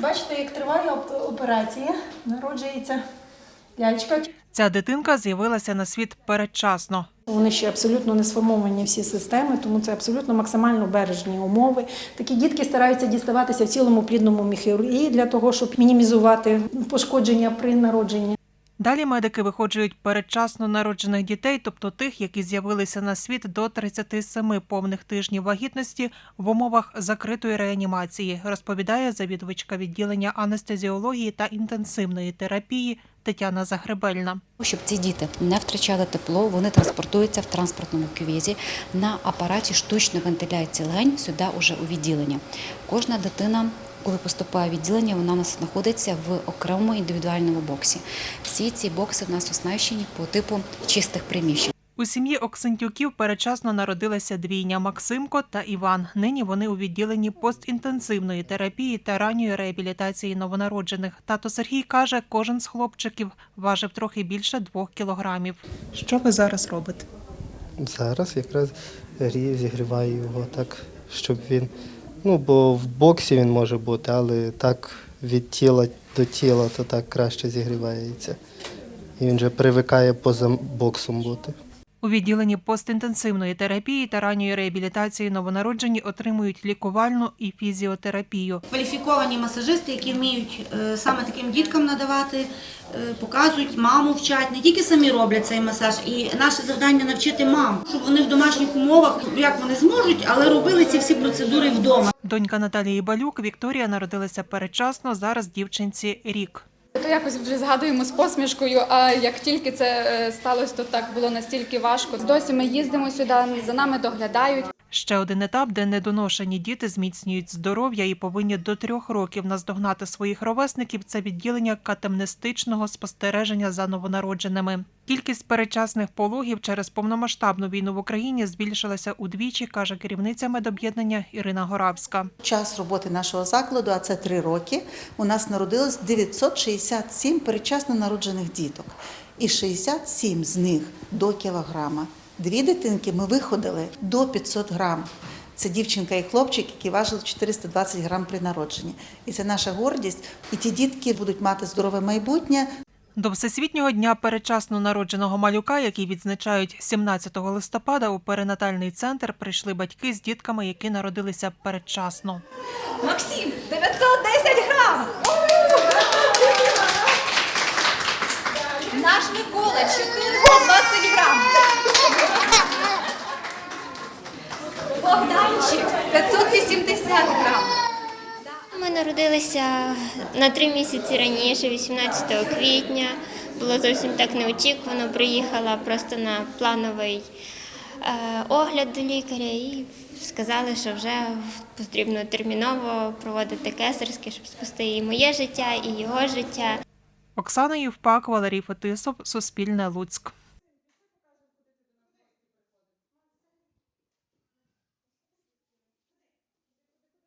бачите, як триває операція. Народжується ляльчка. Ця дитинка з'явилася на світ передчасно. Вони ще абсолютно не сформовані всі системи, тому це абсолютно максимально бережні умови. Такі дітки стараються діставатися в цілому плідному міхірургії для того, щоб мінімізувати пошкодження при народженні. Далі медики виходжують передчасно народжених дітей, тобто тих, які з'явилися на світ до 37 повних тижнів вагітності в умовах закритої реанімації, розповідає завідувачка відділення анестезіології та інтенсивної терапії Тетяна Загребельна. Щоб ці діти не втрачали тепло, вони транспортуються в транспортному кювезі на апараті штучної вентиляції легень сюди уже у відділення. Кожна дитина, коли поступає відділення, вона у нас знаходиться в окремому індивідуальному боксі. Всі ці бокси в нас оснащені по типу чистих приміщень. У сім'ї Оксентюків передчасно народилася двійня Максимко та Іван. Нині вони у відділенні постінтенсивної терапії та ранньої реабілітації новонароджених. Тато Сергій каже, кожен з хлопчиків важив трохи більше двох кілограмів. Що ви зараз робите? Зараз якраз грію, зігріваю його так, щоб він. Ну, бо в боксі він може бути, але так від тіла до тіла, то так краще зігрівається. І він вже привикає поза боксом бути. У відділенні постінтенсивної терапії та ранньої реабілітації новонароджені отримують лікувальну і фізіотерапію. кваліфіковані масажисти, які вміють е, саме таким діткам надавати, е, показують, маму вчать. Не тільки самі роблять цей масаж, і наше завдання навчити мам, щоб вони в домашніх умовах, як вони зможуть, але робили ці всі процедури вдома. Донька Наталії Балюк Вікторія народилася передчасно. Зараз дівчинці рік. То якось вже згадуємо з посмішкою. А як тільки це е, сталося, то так було настільки важко. Досі ми їздимо сюди, за нами доглядають. Ще один етап, де недоношені діти зміцнюють здоров'я і повинні до трьох років наздогнати своїх ровесників. Це відділення катемнестичного спостереження за новонародженими. Кількість передчасних пологів через повномасштабну війну в Україні збільшилася удвічі, каже керівниця медоб'єднання Ірина Горавська. Час роботи нашого закладу, а це три роки. У нас народилось 967 передчасно народжених діток, і 67 з них до кілограма. Дві дитинки ми виходили до 500 грам. Це дівчинка і хлопчик, які важили 420 грам при народженні. І це наша гордість. І ті дітки будуть мати здорове майбутнє, До Всесвітнього дня передчасно народженого малюка, який відзначають 17 листопада, у перинатальний центр прийшли батьки з дітками, які народилися передчасно. Максим, 910 грам! Наш Микола 420 грам. Богданчик 580 грам. Ми народилися на три місяці раніше, 18 квітня. Було зовсім так неочікувано. Приїхала просто на плановий е, огляд до лікаря і сказали, що вже потрібно терміново проводити кесарське, щоб спасти і моє життя, і його життя. Оксана Євпак, Валерій Фетисов, Суспільне Луцьк.